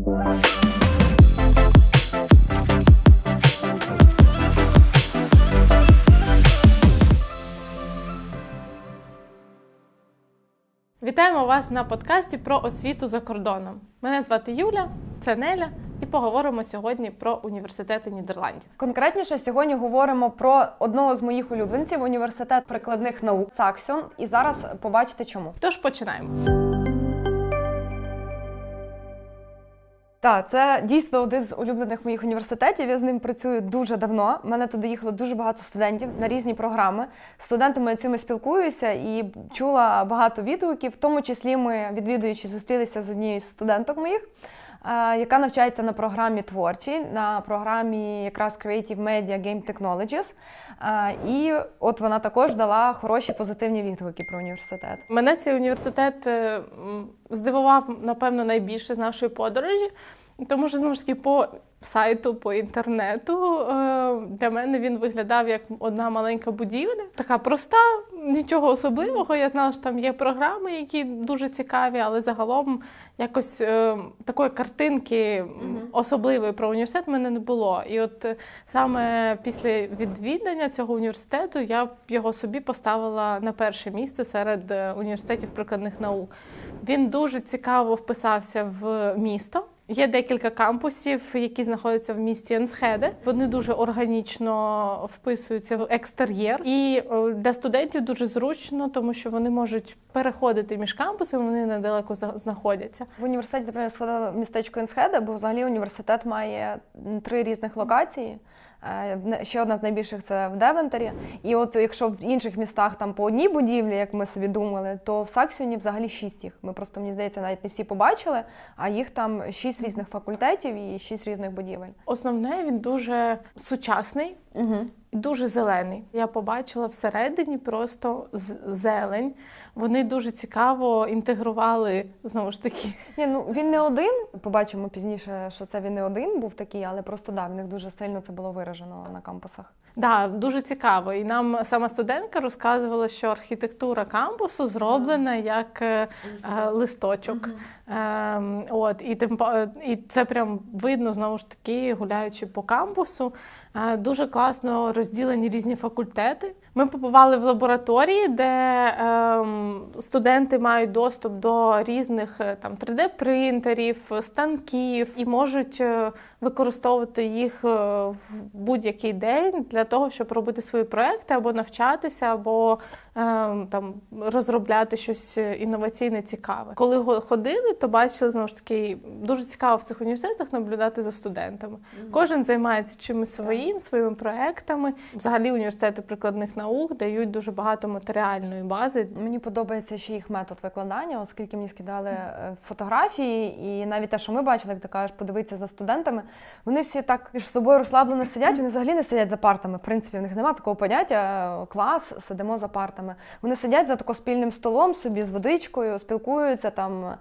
Вітаємо вас на подкасті про освіту за кордоном. Мене звати Юля, це Неля, і поговоримо сьогодні про університети Нідерландів. Конкретніше сьогодні говоримо про одного з моїх улюбленців університет прикладних наук Саксіон. І зараз побачите чому. Тож починаємо. Так, це дійсно один з улюблених моїх університетів. Я з ним працюю дуже давно. У мене туди їхало дуже багато студентів на різні програми. Студентами цими спілкуюся і чула багато відгуків. В тому числі ми, відвідуючи, зустрілися з однією з студенток моїх, яка навчається на програмі творчій, на програмі якраз Creative Media Game Technologies. І от вона також дала хороші позитивні відгуки про університет. Мене цей університет е, здивував, напевно, найбільше з нашої подорожі, тому що знову ж таки по сайту, по інтернету е, для мене він виглядав як одна маленька будівля. Така проста, нічого особливого. Я знала, що там є програми, які дуже цікаві, але загалом якось е, такої картинки особливої про університет в мене не було. І от е, саме після відвідання цього університету я його собі поставила на перше місце серед університетів прикладних наук. Він дуже цікаво вписався в місто. Є декілька кампусів, які знаходяться в місті Енсхеде. Вони дуже органічно вписуються в екстер'єр, і е, для студентів дуже зручно, тому що вони можуть переходити між кампусами, вони недалеко знаходяться. В університеті наприклад, в містечко Інсхеде, бо взагалі університет має три різних локації. Е, Ще одна з найбільших це в Девентері. І от якщо в інших містах там по одній будівлі, як ми собі думали, то в Саксіоні взагалі шість їх. Ми просто, мені здається, навіть не всі побачили, а їх там шість різних факультетів і шість різних будівель. Основне він дуже сучасний. Угу. Дуже зелений. Я побачила всередині просто зелень. Вони дуже цікаво інтегрували знову ж таки Ні, ну він не один. Побачимо пізніше, що це він не один був такий, але просто да, в них дуже сильно це було виражено на кампусах. Да, дуже цікаво. І нам сама студентка розказувала, що архітектура кампусу зроблена як е, листочок. Ем, от, і, тим, і це прям видно знову ж таки, гуляючи по кампусу. Е, дуже класно розділені різні факультети. Ми побували в лабораторії, де ем, студенти мають доступ до різних е, там 3D-принтерів, станків і можуть е, використовувати їх е, в будь-який день для того, щоб робити свої проекти або навчатися, або там розробляти щось інноваційне цікаве. Коли ходили, то бачили знову ж таки дуже цікаво в цих університетах наблюдати за студентами. Кожен займається чимось своїм, своїми проектами. Взагалі університети прикладних наук дають дуже багато матеріальної бази. Мені подобається ще їх метод викладання, оскільки мені скидали е, фотографії, і навіть те, що ми бачили, як ти кажеш, подивитися за студентами. Вони всі так між собою розслаблено сидять. Вони взагалі не сидять за партами. В принципі, в них немає такого поняття е, клас, сидимо за партами. Вони сидять за тако спільним столом собі з водичкою, спілкуються там.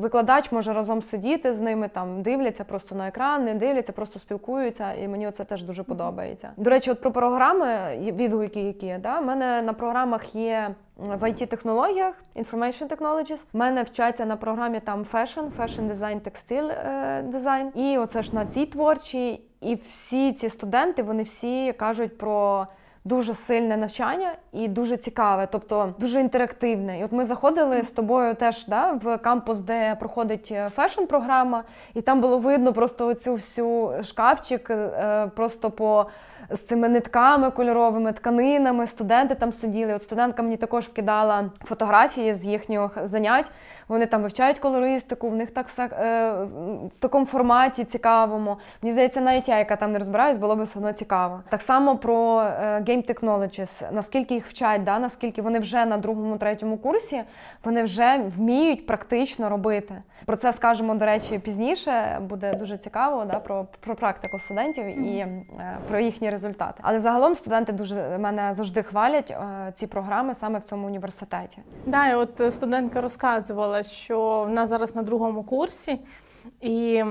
Викладач може разом сидіти з ними, там дивляться просто на екран, не дивляться, просто спілкуються. І мені це теж дуже подобається. До речі, от про програми відгуки, які є. Да? У мене на програмах є в it технологіях Information Technologies. У мене вчаться на програмі там Fashion, Fashion Design, Textile е, Design. І оце ж на цій творчій. І всі ці студенти, вони всі кажуть про. Дуже сильне навчання і дуже цікаве, тобто дуже інтерактивне. І от ми заходили з тобою теж да, в кампус, де проходить фешн-програма, і там було видно просто оцю всю шкафчик, е, просто по з цими нитками кольоровими, тканинами. Студенти там сиділи. От студентка мені також скидала фотографії з їхніх занять. Вони там вивчають колористику, в них так все е, в такому форматі цікавому. Мені здається, навіть я, яка там не розбираюсь, було б все одно цікаво. Так само про е, Game Technologies, наскільки їх вчать, да, наскільки вони вже на другому, третьому курсі вони вже вміють практично робити. Про це скажемо, до речі, пізніше. Буде дуже цікаво да, про, про практику студентів і е, про їхні результати. Але загалом студенти дуже мене завжди хвалять е, ці програми саме в цьому університеті. Да, і от студентка розказувала, що вона зараз на другому курсі, і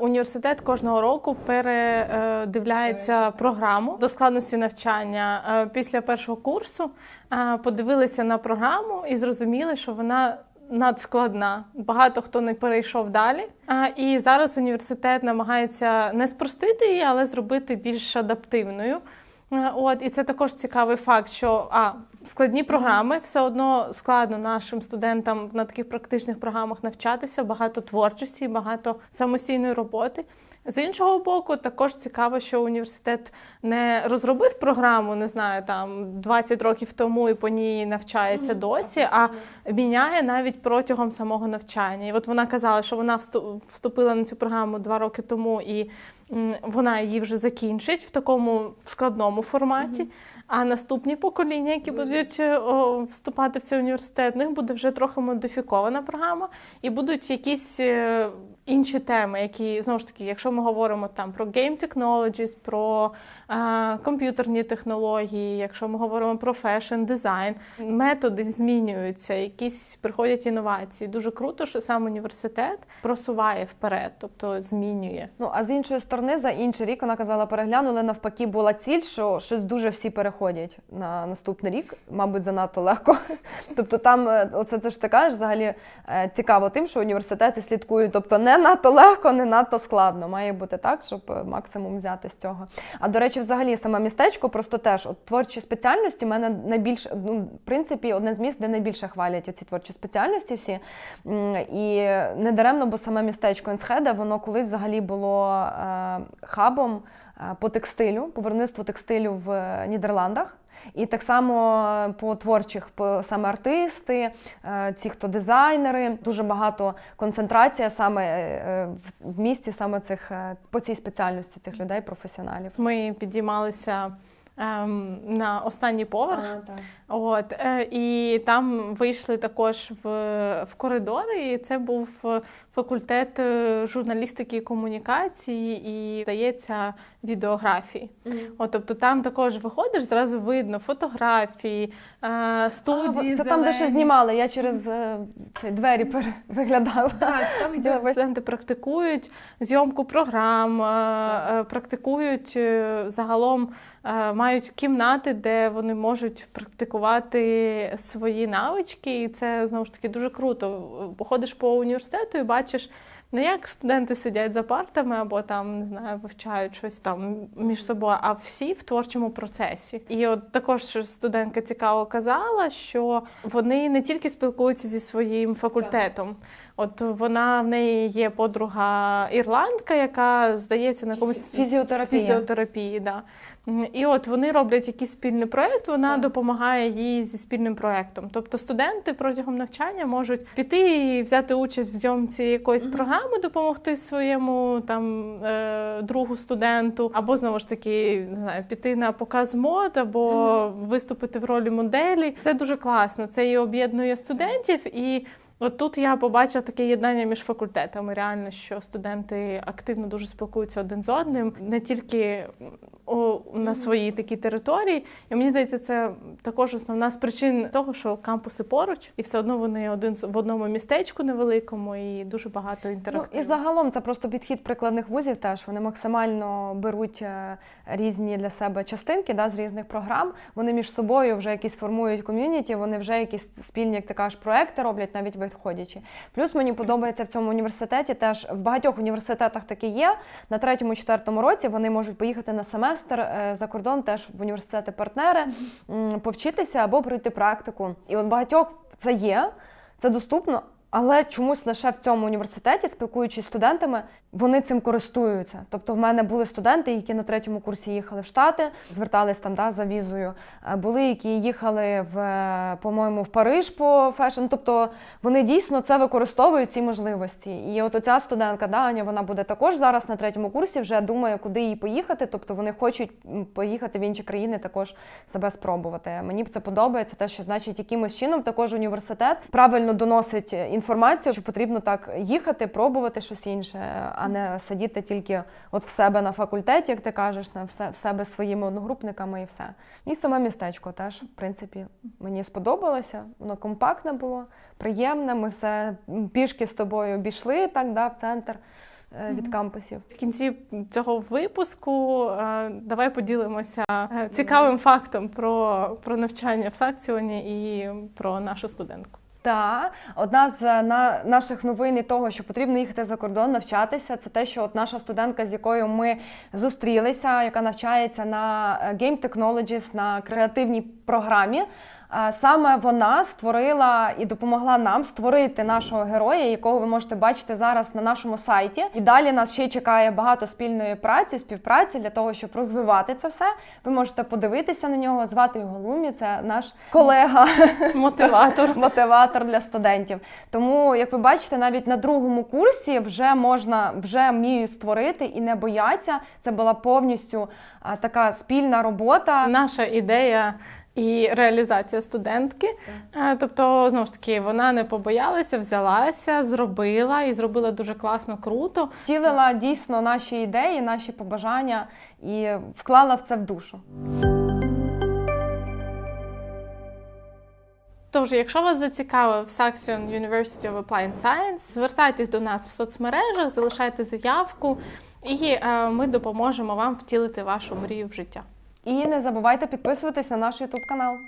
університет кожного року передивляється програму до складності навчання. Е, Після першого курсу е, подивилися на програму і зрозуміли, що вона надскладна. Багато хто не перейшов далі. А, і зараз університет намагається не спростити її, але зробити більш адаптивною. Е, От і це також цікавий факт, що а складні програми все одно складно нашим студентам на таких практичних програмах навчатися. Багато творчості, багато самостійної роботи. З іншого боку, також цікаво, що університет не розробив програму, не знаю, там 20 років тому і по ній навчається досі, а міняє навіть протягом самого навчання. І от вона казала, що вона всту- вступила на цю програму два роки тому, і вона її вже закінчить в такому складному форматі. А наступні покоління, які будуть е, о, вступати в цей університет, в них буде вже трохи модифікована програма, і будуть якісь е, інші теми, які знову ж таки, якщо ми говоримо там про game technologies, про е, комп'ютерні технології, якщо ми говоримо про фешн, дизайн, методи змінюються, якісь приходять інновації. Дуже круто, що сам університет просуває вперед, тобто змінює. Ну а з іншої сторони, за інший рік вона казала, переглянули навпаки, була ціль, що щось дуже всі переходять на наступний рік, мабуть, занадто легко. Тобто, там е, оце це ж ти кажеш, взагалі е, цікаво тим, що університети слідкують, тобто не надто легко, не надто складно. Має бути так, щоб е, максимум взяти з цього. А до речі, взагалі саме містечко, просто теж от творчі спеціальності. мене найбільше ну, в принципі одне з міст, де найбільше хвалять ці творчі спеціальності всі. І не даремно, бо саме містечко Енсхеде, воно колись взагалі було е, хабом е, по текстилю, по виробництву текстилю в Нідерландах. І так само е, по творчих, по саме артисти, е, ці, хто дизайнери, дуже багато концентрація саме е, в- місті, саме цих е, по цій спеціальності цих людей, професіоналів. Ми підіймалися ем, на останній поверх. От е, і там вийшли також в, в коридори. І це був е, факультет е, журналістики і комунікації, і здається відеографії. От, тобто там також виходиш, зразу видно фотографії, студії. А, це там, де ще знімали. Я через ці двері пере- виглядала. Так, там де студенти практикують зйомку програм, е, практикують загалом, мають кімнати, де вони можуть практикувати свої навички, і це знову ж таки дуже круто. Походиш по університету і бачиш. Не як студенти сидять за партами або там не знаю, вивчають щось там між собою, а всі в творчому процесі. І от також студентка цікаво казала, що вони не тільки спілкуються зі своїм факультетом. От вона в неї є подруга ірландка, яка здається на якомусь Фізіотерапія. фізіотерапії. Да. І от вони роблять якийсь спільний проєкт, вона Так. допомагає їй зі спільним проєктом. Тобто студенти протягом навчання можуть піти і взяти участь в зйомці якоїсь програми, допомогти своєму там е, другу студенту, або знову ж таки не знаю, піти на показ мод, або виступити в ролі моделі. Це дуже класно. Це і об'єднує студентів і. От тут я побачила таке єднання між факультетами. Реально, що студенти активно дуже спілкуються один з одним, не тільки о, на своїй такій території. І мені здається, це також основна з причин того, що кампуси поруч, і все одно вони один в одному містечку невеликому, і дуже багато Ну, і загалом це просто підхід прикладних вузів. Теж вони максимально беруть е, різні для себе частинки да, з різних програм. Вони між собою вже якісь формують ком'юніті, вони вже якісь спільні, як ти кажеш, проекти роблять, навіть відходячи. Плюс мені подобається в цьому університеті. Теж в багатьох університетах таке є. На третьому, четвертому році вони можуть поїхати на семестр е, за кордон, теж в університети-партнери, повчитися або пройти практику. І от багатьох це є, це доступно. Але чомусь лише в цьому університеті, спілкуючись з студентами, вони цим користуються. Тобто, в мене були студенти, які на третьому курсі їхали в Штати, звертались там да, за візою. Е, Були, які їхали в, е, по-моєму, в Париж по фешн. Тобто вони дійсно це використовують ці можливості. І от оця студентка Даня, вона буде також зараз на третьому курсі, вже думає, куди їй поїхати. Тобто вони хочуть поїхати в інші країни, також себе спробувати. Мені це подобається, те, що значить якимось чином також університет правильно доносить інформацію, що потрібно так їхати, пробувати щось інше, а не сидіти тільки от в себе на факультеті, як ти кажеш, на все в себе своїми одногрупниками і все. І саме містечко теж, в принципі, мені сподобалося. Воно компактне було, приємне. Ми все пішки з тобою обійшли так, да, в центр е, від кампусів. В кінці цього випуску е, давай поділимося е, цікавим фактом про, про навчання в Сакціоні і про нашу студентку. Та одна з е, на, наших новин і того, що потрібно їхати за кордон, навчатися, це те, що от наша студентка, з якою ми зустрілися, яка навчається на е, Game Technologies, на креативній програмі. Саме вона створила і допомогла нам створити нашого героя, якого ви можете бачити зараз на нашому сайті. І далі нас ще чекає багато спільної праці, співпраці для того, щоб розвивати це все. Ви можете подивитися на нього, звати його Лумі. Це наш колега Мотиватор. мотиватор для студентів. Тому, як ви бачите, навіть на другому курсі вже можна вже вміють створити і не бояться. Це була повністю така спільна робота. Наша ідея і реалізація студентки. Е, Тобто, знову ж таки, вона не побоялася, взялася, зробила і зробила дуже класно, круто. Втілила дійсно наші ідеї, наші побажання і вклала в це в душу. Тож, якщо вас зацікавив Saxion University of Applied Science, звертайтесь до нас в соцмережах, залишайте заявку, і е, ми допоможемо вам втілити вашу мрію в життя. І не забувайте підписуватись на наш YouTube канал.